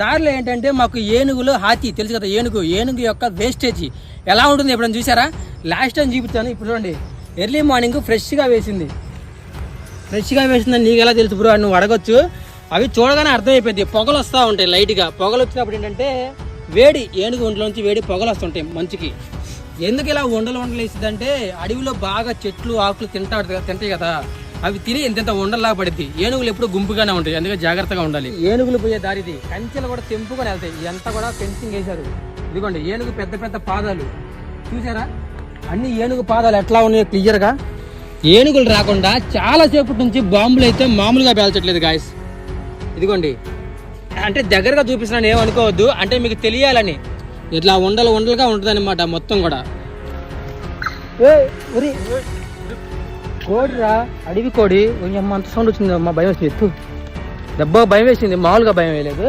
దారిలో ఏంటంటే మాకు ఏనుగులు హాతి తెలుసు కదా ఏనుగు ఏనుగు యొక్క వేస్టేజ్ ఎలా ఉంటుంది ఎప్పుడైనా చూసారా లాస్ట్ టైం చూపించాను ఇప్పుడు చూడండి. ఎర్లీ మార్నింగ్ ఫ్రెష్గా వేసింది. ఫ్రెష్గా వేసిందని నీకు ఎలా తెలుసు బ్రో నువ్వు అడగొచ్చు. అవి చూడగానే అర్థమైపోయింది. పొగలు వస్తూ ఉంటాయి లైట్గా పొగలు వచ్చినప్పుడు ఏంటంటే వేడి ఏనుగు ఒంట్లోంచి వేడి పొగలు వస్తుంటాయి మంచుకి. ఎందుకు ఇలా ఉండలు ఉండలు వేసిందంటే అడవిలో బాగా చెట్లు ఆకులు తింటా తింటాయి కదా. అవి తిని ఇంత ఉండల్లాగా పడుద్ది ఏనుగులు ఎప్పుడు గుంపుగానే ఉంటాయి. అందుకే జాగ్రత్తగా ఉండాలి. ఏనుగులు పోయే దారిది. కంచెలు కూడా తెంపుకొని వెళ్తాయి. ఇదంతా కూడా ఫెన్సింగ్ వేశారు. ఇదిగోండి ఏనుగు పెద్ద పెద్ద పాదాలు. చూసారా? అన్ని ఏనుగు పాదాలు ఎట్లా ఉన్నాయో క్లియర్గా ఏనుగులు రాకుండా చాలా సేపటి నుంచి బాంబులు అయితే మామూలుగా పేల్చట్లేదు గాయస్ ఇదిగోండి. అంటే దగ్గరగా చూపిస్తున్నాను ఏమనుకోవద్దు అంటే మీకు తెలియాలని. ఇట్లా ఉండలు ఉండలుగా ఉంటుంది మొత్తం కూడా. కోడిరా? అడవి కోడి. కొంచెం అంత సౌండ్ వచ్చింది మా భయం వేసింది. ఎత్తు దెబ్బ భయం వేసింది మామూలుగా భయం వేయలేదు.